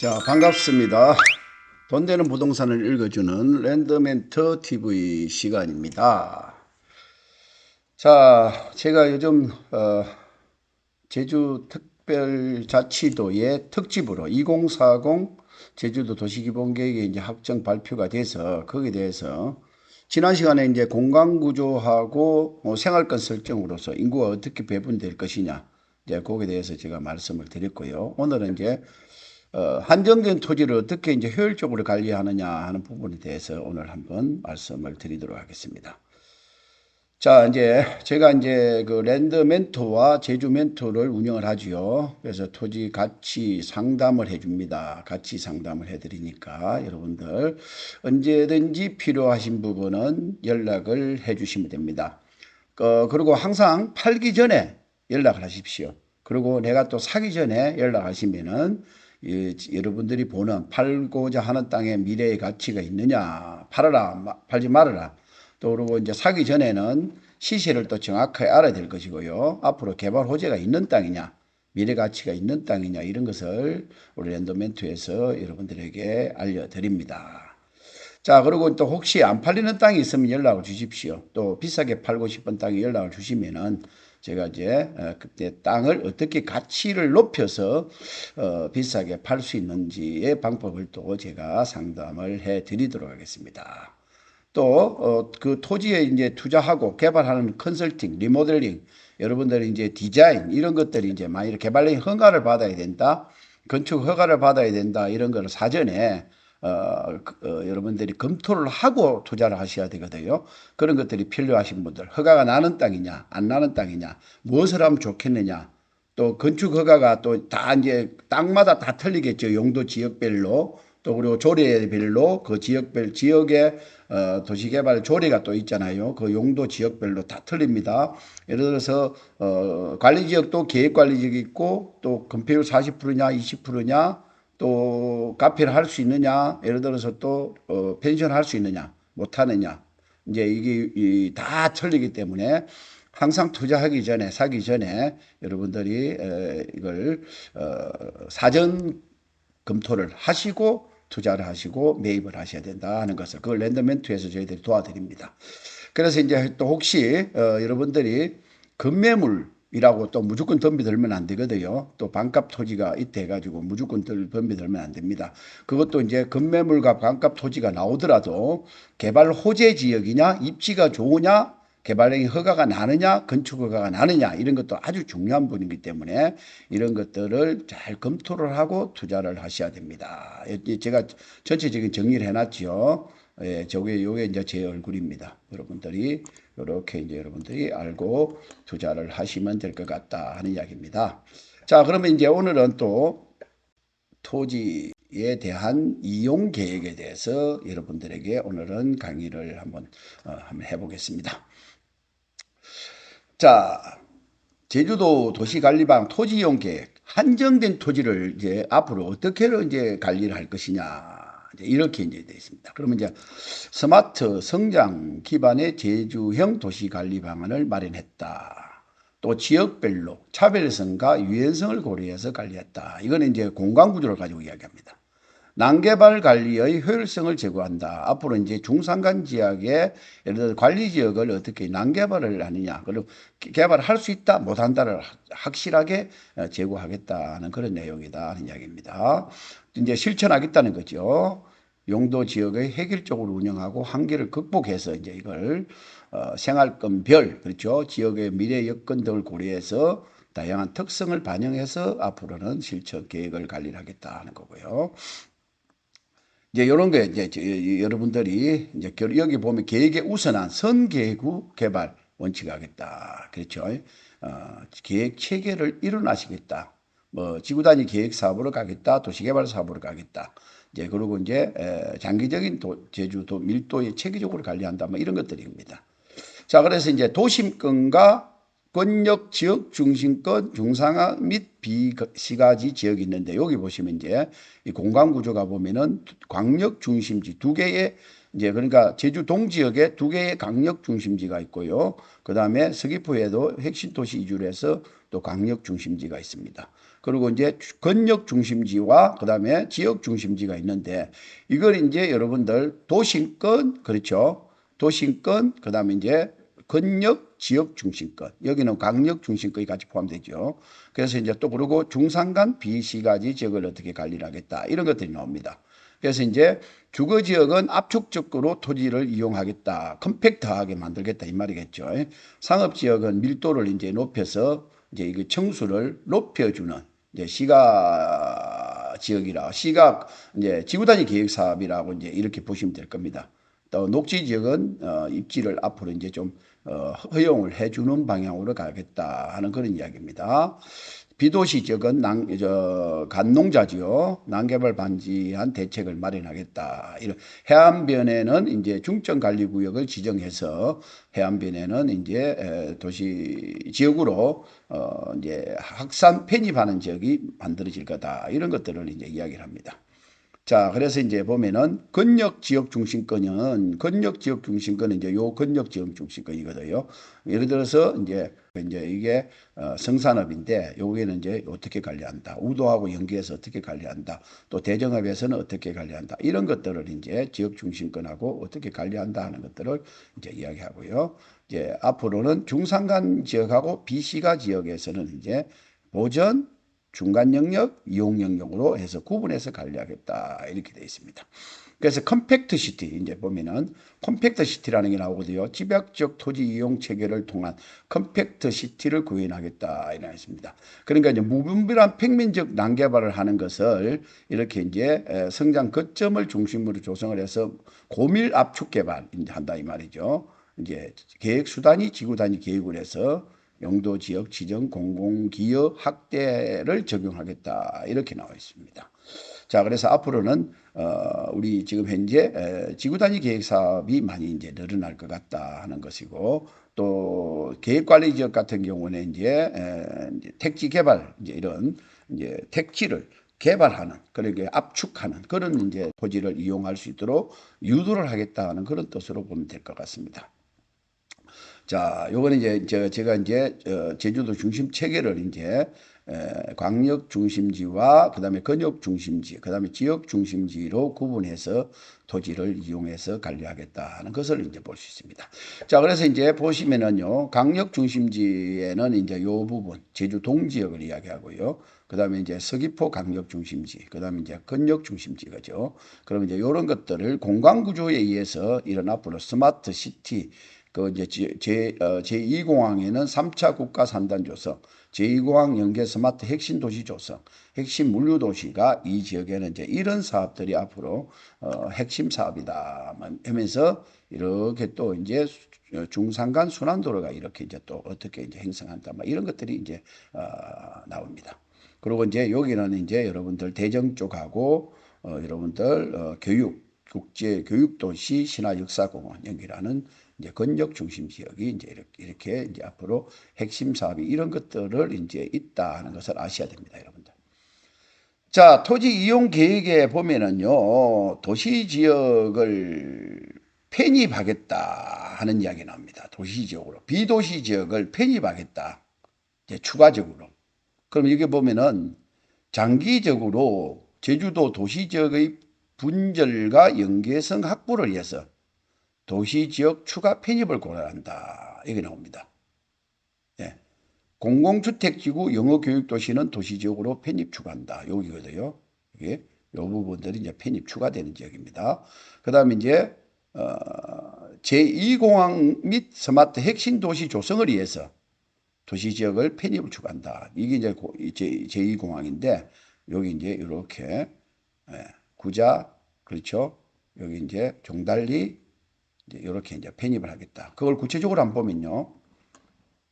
자, 반갑습니다. 돈 되는 부동산을 읽어주는 랜드멘터 TV 시간입니다. 자, 제가 요즘 어, 제주 특별자치도의 특집으로 2040 제주도 도시기본계획이 이제 확정 발표가 돼서 거기에 대해서 지난 시간에 이제 공간 구조하고 어, 생활권 설정으로서 인구가 어떻게 배분될 것이냐 이제 거기에 대해서 제가 말씀을 드렸고요. 오늘은 이제 어, 한정된 토지를 어떻게 이제 효율적으로 관리하느냐 하는 부분에 대해서 오늘 한번 말씀을 드리도록 하겠습니다. 자, 이제 제가 이제 그 랜드 멘토와 제주 멘토를 운영을 하지요. 그래서 토지 가치 상담을 해줍니다. 가치 상담을 해드리니까 여러분들 언제든지 필요하신 부분은 연락을 해주시면 됩니다. 어, 그리고 항상 팔기 전에 연락을 하십시오. 그리고 내가 또 사기 전에 연락하시면은 이, 여러분들이 보는 팔고자 하는 땅에 미래의 가치가 있느냐, 팔아라, 마- 팔지 말아라. 또 그리고 이제 사기 전에는 시세를 또 정확하게 알아야 될 것이고요. 앞으로 개발 호재가 있는 땅이냐, 미래 가치가 있는 땅이냐 이런 것을 우리 랜더멘트에서 여러분들에게 알려드립니다. 자, 그리고 또 혹시 안 팔리는 땅이 있으면 연락을 주십시오. 또 비싸게 팔고 싶은 땅에 연락을 주시면은 제가 이제 어, 그때 땅을 어떻게 가치를 높여서 어, 비싸게 팔 수 있는지의 방법을 또 제가 상담을 해 드리도록 하겠습니다. 또그 토지에 이제 투자하고 개발하는 컨설팅, 리모델링, 여러분들이 이제 디자인 이런 것들이 이제 만일 개발령 허가를 받아야 된다, 건축 허가를 받아야 된다 이런 거를 사전에 어, 그, 어, 여러분들이 검토를 하고 투자를 하셔야 되거든요. 그런 것들이 필요하신 분들, 허가가 나는 땅이냐, 안 나는 땅이냐, 무엇을 하면 좋겠느냐, 또 건축 허가가 또 다 이제 땅마다 다 틀리겠죠. 용도 지역별로 또 그리고 조례별로 그 지역별 지역의 어, 도시개발 조례가 또 있잖아요. 그 용도 지역별로 다 틀립니다. 예를 들어서 어, 관리 지역도 계획 관리 지역이 있고 또 건폐율 40%냐 20%냐 또 카페를 할 수 있느냐 예를 들어서 또 어, 펜션 할 수 있느냐 못 하느냐 이제 이게 이, 다 틀리기 때문에 항상 투자하기 전에 사기 전에 여러분들이 에, 이걸 어, 사전 검토를 하시고 투자를 하시고 매입을 하셔야 된다 하는 것을 그걸 랜더멘트에서 저희들이 도와드립니다. 그래서 이제 또 혹시 어, 여러분들이 급매물이라고 또 무조건 덤비 들면 안 되거든요. 또 반값 토지가 있대 가지고 무조건 들- 덤비 들면 안 됩니다. 그것도 이제 급매물과 반값 토지가 나오더라도 개발 호재 지역이냐 입지가 좋으냐 개발령이 허가가 나느냐, 건축 허가가 나느냐, 이런 것도 아주 중요한 부분이기 때문에 이런 것들을 잘 검토를 하고 투자를 하셔야 됩니다. 예, 제가 전체적인 정리를 해놨지요. 예, 저게, 요게 이제 제 얼굴입니다. 여러분들이, 이렇게 이제 여러분들이 알고 투자를 하시면 될 것 같다 하는 이야기입니다. 자, 그러면 이제 오늘은 또 토지 에 대한 이용 계획에 대해서 여러분들에게 오늘은 강의를 한번, 어, 한번 해보겠습니다. 자, 제주도 도시관리방 토지 이용 계획 한정된 토지를 이제 앞으로 어떻게 이제 관리를 할 것이냐 이제 이렇게 이제 되어 있습니다. 그러면 이제 스마트 성장 기반의 제주형 도시 관리 방안을 마련했다. 또 지역별로 차별성과 유연성을 고려해서 관리했다. 이거는 이제 공간 구조를 가지고 이야기합니다. 난개발 관리의 효율성을 제고한다. 앞으로 이제 중산간 지역의 예를 들어 관리 지역을 어떻게 난개발을 하느냐, 그리고 개발을 할수 있다, 못 한다를 확실하게 어, 제고하겠다는 그런 내용이다 하는 이야기입니다. 이제 실천하겠다는 거죠. 용도 지역의 획일적으로 운영하고 한계를 극복해서 이제 이걸 어, 생활권별 그렇죠 지역의 미래 여건 등을 고려해서 다양한 특성을 반영해서 앞으로는 실천 계획을 관리를 하겠다 하는 거고요. 이제 이런 게 이제 저- 여러분들이 이제 결- 여기 보면 계획에 우선한 선계구 개발 원칙하겠다. 그렇죠. 어, 계획 체계를 일어나시겠다. 뭐 지구 단위 계획 사업으로 가겠다. 도시 개발 사업으로 가겠다. 이제 그리고 이제 에, 장기적인 도, 제주도 밀도에 체계적으로 관리한다. 뭐 이런 것들입니다. 자, 그래서 이제 도심권과 권역 지역 중심권 중상화 및 비시가지 지역이 있는데 여기 보시면 이제 이 공간 구조가 보면은 광역 중심지 두 개의 이제 그러니까 제주 동지역에 두 개의 강력 중심지가 있고요. 그 다음에 서귀포에도 핵심 도시 이주를 해서 또 강력 중심지가 있습니다. 그리고 이제 권역 중심지와 그 다음에 지역 중심지가 있는데 이걸 이제 여러분들 도심권 그렇죠. 도심권 그 다음에 이제 권역 지역 중심권 여기는 강력 중심권이 같이 포함되죠. 그래서 이제 또 그러고 중산간 비시가지 지역을 어떻게 관리를 하겠다 이런 것들이 나옵니다. 그래서 이제 주거 지역은 압축적으로 토지를 이용하겠다, 컴팩트하게 만들겠다 이 말이겠죠. 상업 지역은 밀도를 이제 높여서 이제 이거 청수를 높여주는 이제 시가 지역이라 시각 이제 지구 단위 계획 사업이라고 이제 이렇게 보시면 될 겁니다. 또 녹지 지역은 어, 입지를 앞으로 이제 좀 어, 허용을 해주는 방향으로 가겠다 하는 그런 이야기입니다. 비도시 지역은 난, 저, 간농자지요. 난개발 반지한 대책을 마련하겠다. 이런 해안변에는 이제 중점 관리 구역을 지정해서 해안변에는 이제 에, 도시 지역으로 어, 이제 확산 편입하는 지역이 만들어질 거다. 이런 것들을 이제 이야기를 합니다. 자, 그래서 이제 보면은 건역 지역 중심권은 건역 지역 중심권은 이제 요 건역 지역 중심권이거든요. 예를 들어서 이제 이제 이게 어, 성산업인데 여기는 이제 어떻게 관리한다. 우도하고 연계해서 어떻게 관리한다. 또 대정업에서는 어떻게 관리한다. 이런 것들을 이제 지역 중심권하고 어떻게 관리한다 하는 것들을 이제 이야기하고요. 이제 앞으로는 중산간 지역하고 비시가 지역에서는 이제 보전 중간 영역, 이용 영역으로 해서 구분해서 관리하겠다 이렇게 되어 있습니다. 그래서 컴팩트 시티 이제 보면은 컴팩트 시티라는 게 나오거든요. 집약적 토지 이용 체계를 통한 컴팩트 시티를 구현하겠다 이라 했습니다. 그러니까 이제 무분별한 평면적 난개발을 하는 것을 이렇게 이제 성장 거점을 중심으로 조성을 해서 고밀 압축 개발 이제 한다 이 말이죠. 이제 계획 수단이 지구 단위 계획을 해서 영도 지역 지정 공공기업 확대를 적용하겠다 이렇게 나와 있습니다. 자 그래서 앞으로는 어 우리 지금 현재 에, 지구 단위 계획 사업이 많이 이제 늘어날 것 같다 하는 것이고 또 계획 관리 지역 같은 경우는 이제, 에, 이제 택지 개발 이제 이런 이제 택지를 개발하는 그러게 압축하는 그런 이제 토지를 이용할 수 있도록 유도를 하겠다는 그런 뜻으로 보면 될 것 같습니다. 자, 요거는 이제 저 제가 이제 어, 제주도 중심 체계를 이제 에, 광역 중심지와 그다음에 근역 중심지, 그다음에 지역 중심지로 구분해서 토지를 이용해서 관리하겠다 하는 것을 이제 볼 수 있습니다. 자, 그래서 이제 보시면은요, 강력 중심지에는 이제 요 부분 제주 동지역을 이야기하고요. 그다음에 이제 서귀포 강력 중심지, 그다음에 이제 근역 중심지 그죠. 그럼 이제 요런 것들을 공간 구조에 의해서 이런 앞으로 스마트 시티 그 이제 제, 어, 제2공항에는 3차 국가 산단 조성, 제2공항 연계 스마트 핵심 도시 조성, 핵심 물류 도시가 이 지역에는 이제 이런 사업들이 앞으로 어, 핵심 사업이다 하면서 이렇게 또 이제 중산간 순환도로가 이렇게 이제 또 어떻게 이제 행성한다, 막 이런 것들이 이제 어, 나옵니다. 그리고 이제 여기는 이제 여러분들 대정 쪽하고 어, 여러분들 어, 교육 국제 교육 도시 신화 역사공원 여기라는 이제 건적 중심 지역이 이제 이렇게, 이렇게 이제 앞으로 핵심 사업이 이런 것들을 이제 있다 하는 것을 아셔야 됩니다, 여러분들. 자, 토지 이용 계획에 보면은요, 도시 지역을 편입하겠다 하는 이야기 나옵니다. 도시 지역으로. 비도시 지역을 편입하겠다. 이제 추가적으로. 그럼 여기 보면은 장기적으로 제주도 도시 지역의 분절과 연계성 확보를 위해서 도시 지역 추가 편입을 고려한다. 이게 나옵니다. 예. 공공주택지구 영어교육도시는 도시지역으로 편입 추가한다. 여기거든요. 이게 요 부분들이 이제 편입 추가되는 지역입니다. 그 다음에 이제, 어, 제2공항 및 스마트 핵심 도시 조성을 위해서 도시 지역을 편입을 추가한다. 이게 이제 제2공항인데, 여기 이제 이렇게, 예, 구자, 그렇죠. 여기 이제 종달리, 이제 이렇게 이제 편입을 하겠다. 그걸 구체적으로 한번 보면요.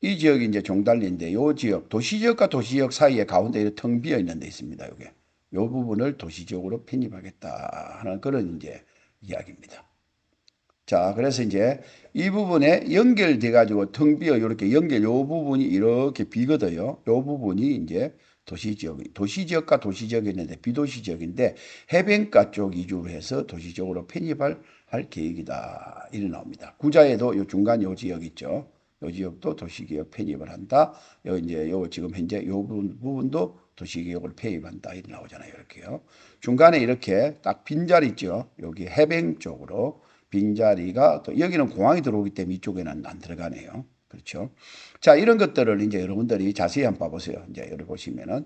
이 지역이 이제 종달리인데 이 지역 도시 지역과 도시 지역 사이에 가운데 이렇게 텅 비어 있는 데 있습니다. 이게 이 부분을 도시 지역으로 편입하겠다 하는 그런 이제 이야기입니다. 자, 그래서 이제 이 부분에 연결돼 가지고 텅 비어 이렇게 연결 요 부분이 이렇게 비거든요. 요 부분이 이제 도시 지역, 도시 지역과 도시 지역이 있는데 비도시 지역인데 해변가 쪽 위주로 해서 도시 지역으로 편입할 할 계획이다. 이래 나옵니다. 구자에도 요 중간 요 지역 있죠. 요 지역도 도시개혁 편입을 한다. 요 이제 요 지금 현재 요 부분, 부분도 도시개혁을 편입한다. 이렇게 나오잖아요. 이렇게요. 중간에 이렇게 딱 빈자리 있죠. 여기 해변 쪽으로 빈자리가 또 여기는 공항이 들어오기 때문에 이쪽에는 안 들어가네요. 그렇죠. 자, 이런 것들을 이제 여러분들이 자세히 한번 봐보세요. 이제 여기 보시면은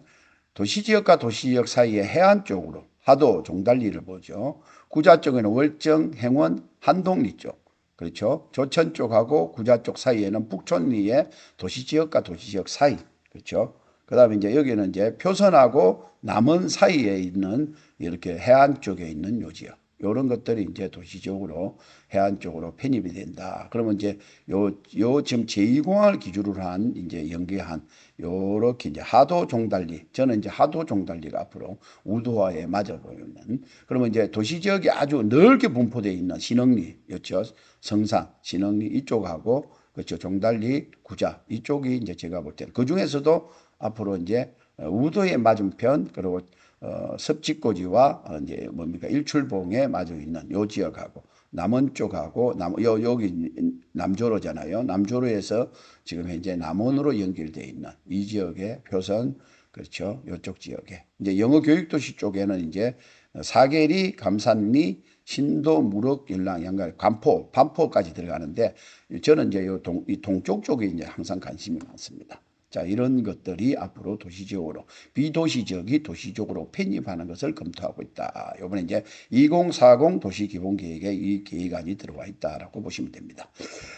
도시지역과 도시지역 사이에 해안 쪽으로 하도 종달리를 보죠. 구자 쪽에는 월정, 행원, 한동리 쪽. 그렇죠. 조천 쪽하고 구자 쪽 사이에는 북촌리의 도시지역과 도시지역 사이. 그렇죠. 그 다음에 이제 여기는 이제 표선하고 남원 사이에 있는 이렇게 해안 쪽에 있는 요 지역. 요런 것들이 이제 도시적으로 해안 쪽으로 편입이 된다. 그러면 이제 요, 요 지금 제2공항을 기준으로 한 이제 연계한 요렇게 이제 하도 종달리. 저는 이제 하도 종달리가 앞으로 우도화에 맞아 보이는. 그러면 이제 도시 지역이 아주 넓게 분포되어 있는 신흥리, 였죠. 성산, 신흥리 이쪽하고 그렇죠. 종달리, 구자 이쪽이 이제 제가 볼 때는 그 중에서도 앞으로 이제 우도의 맞은편 그리고 어, 섭지고지와 어, 이제 뭡니까 일출봉에 마주 있는 요 지역하고 남원 쪽하고 남 요, 여기 남조로잖아요. 남조로에서 지금 현재 남원으로 연결돼 있는 이 지역의 표선 그렇죠. 요쪽 지역에 이제 영어 교육 도시 쪽에는 이제 사계리, 감산리, 신도, 무럭, 연랑, 양갈, 간포, 반포까지 들어가는데 저는 이제 요 동, 이 동쪽 쪽에 이제 항상 관심이 많습니다. 자, 이런 것들이 앞으로 도시지역으로, 비도시 지역이 도시적으로 편입하는 것을 검토하고 있다. 요번에 이제 2040 도시 기본 계획에 이 계획안이 들어와 있다라고 보시면 됩니다.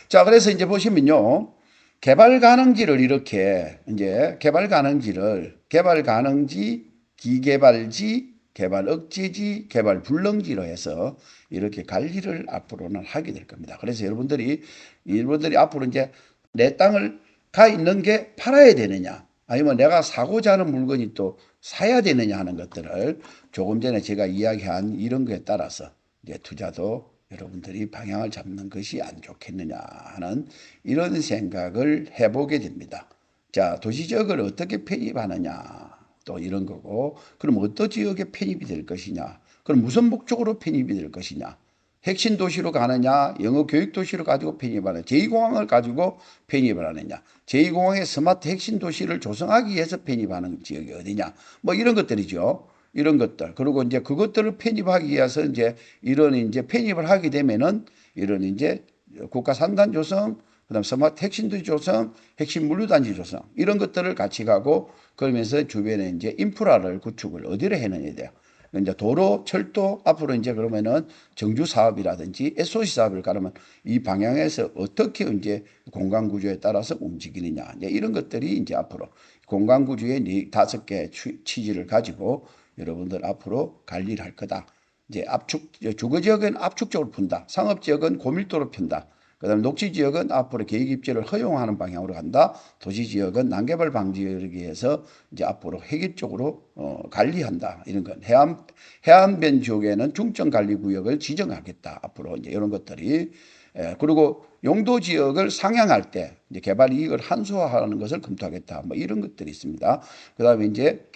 자, 그래서 이제 보시면요. 개발 가능지를 이렇게 이제 개발 가능지를 개발 가능지, 기개발지, 개발 억제지, 개발 불능지로 해서 이렇게 관리를 앞으로는 하게 될 겁니다. 그래서 여러분들이 여러분들이 앞으로 이제 내 땅을 가 있는 게 팔아야 되느냐 아니면 내가 사고자 하는 물건이 또 사야 되느냐 하는 것들을 조금 전에 제가 이야기한 이런 거에 따라서 이제 투자도 여러분들이 방향을 잡는 것이 안 좋겠느냐 하는 이런 생각을 해보게 됩니다. 자, 도시 지역을 어떻게 편입하느냐 또 이런 거고 그럼 어떤 지역에 편입이 될 것이냐 그럼 무슨 목적으로 편입이 될 것이냐 핵심 도시로 가느냐, 영어 교육 도시로 가지고 편입하느냐, 제2공항을 가지고 편입을 하느냐, 제2공항의 스마트 핵심 도시를 조성하기 위해서 편입하는 지역이 어디냐, 뭐 이런 것들이죠. 이런 것들. 그리고 이제 그것들을 편입하기 위해서 이제 이런 이제 편입을 하게 되면은 이런 이제 국가 산단 조성, 그 다음 스마트 핵심 도시 조성, 핵심 물류단지 조성 이런 것들을 같이 가고 그러면서 주변에 이제 인프라를 구축을 어디로 해느냐에 대해 이제 도로, 철도 앞으로 이제 그러면은 정주 사업이라든지 SOC 사업을 가려면 이 방향에서 어떻게 이제 공간 구조에 따라서 움직이느냐 이제 이런 것들이 이제 앞으로 공간 구조의 네 다섯 개 취지를 가지고 여러분들 앞으로 관리를 할 거다. 이제 압축 주거 지역은 압축적으로 푼다. 상업 지역은 고밀도로 푼다. 그다음 녹지 지역은 앞으로 계획 입지를 허용하는 방향으로 간다. 도시 지역은 난개발 방지를 위해서 이제 앞으로 회계 쪽으로 어, 관리한다. 이런 건 해안 해안변 지역에는 중점 관리 구역을 지정하겠다. 앞으로 이제 이런 것들이 에, 그리고 용도 지역을 상향할 때 이제 개발 이익을 한수화하는 것을 검토하겠다. 뭐 이런 것들이 있습니다. 그다음에 이제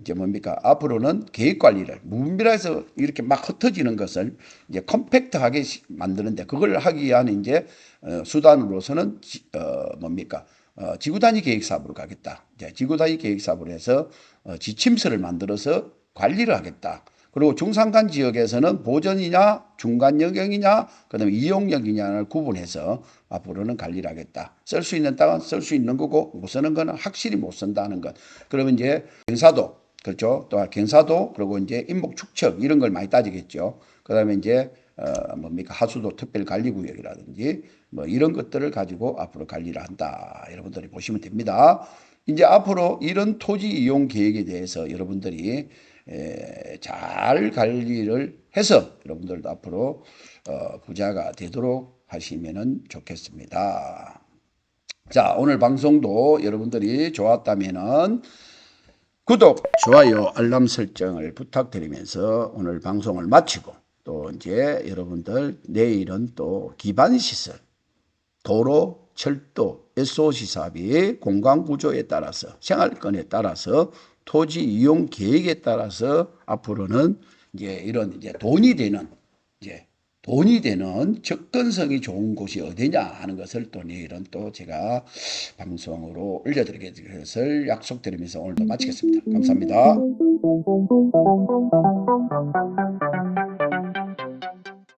이제 뭡니까 앞으로는 계획 관리를 무분별해서 이렇게 막 흩어지는 것을 이제 컴팩트하게 만드는데 그걸 하기 위한 이제 어, 수단으로서는 지, 어, 뭡니까 어, 지구 단위 계획 사업으로 가겠다. 이제 지구 단위 계획 사업으로 해서 어, 지침서를 만들어서 관리를 하겠다. 그리고 중산간 지역에서는 보전이냐 중간 영역이냐 그다음에 이용 영역이냐를 구분해서 앞으로는 관리를 하겠다. 쓸 수 있는 땅은 쓸 수 있는 거고 못 쓰는 거는 확실히 못 쓴다는 것. 그러면 이제 경사도 그렇죠. 또 경사도 그리고 이제 인목 축척 이런 걸 많이 따지겠죠. 그다음에 이제 어 뭡니까 하수도 특별 관리 구역이라든지 뭐 이런 것들을 가지고 앞으로 관리를 한다. 여러분들이 보시면 됩니다. 이제 앞으로 이런 토지 이용 계획에 대해서 여러분들이 에, 잘 관리를 해서 여러분들도 앞으로 어, 부자가 되도록 하시면 좋겠습니다. 자, 오늘 방송도 여러분들이 좋았다면은 구독, 좋아요, 알람 설정을 부탁드리면서 오늘 방송을 마치고 또 이제 여러분들 내일은 또 기반 시설 도로, 철도, SOC 사업의 공간 구조에 따라서 생활권에 따라서 토지 이용 계획에 따라서 앞으로는 이제 이런 이제 돈이 되는 이제 돈이 되는 접근성이 좋은 곳이 어디냐 하는 것을 또 내일은 또 제가 방송으로 올려드리게 될 것을 약속드리면서 오늘도 마치겠습니다. 감사합니다.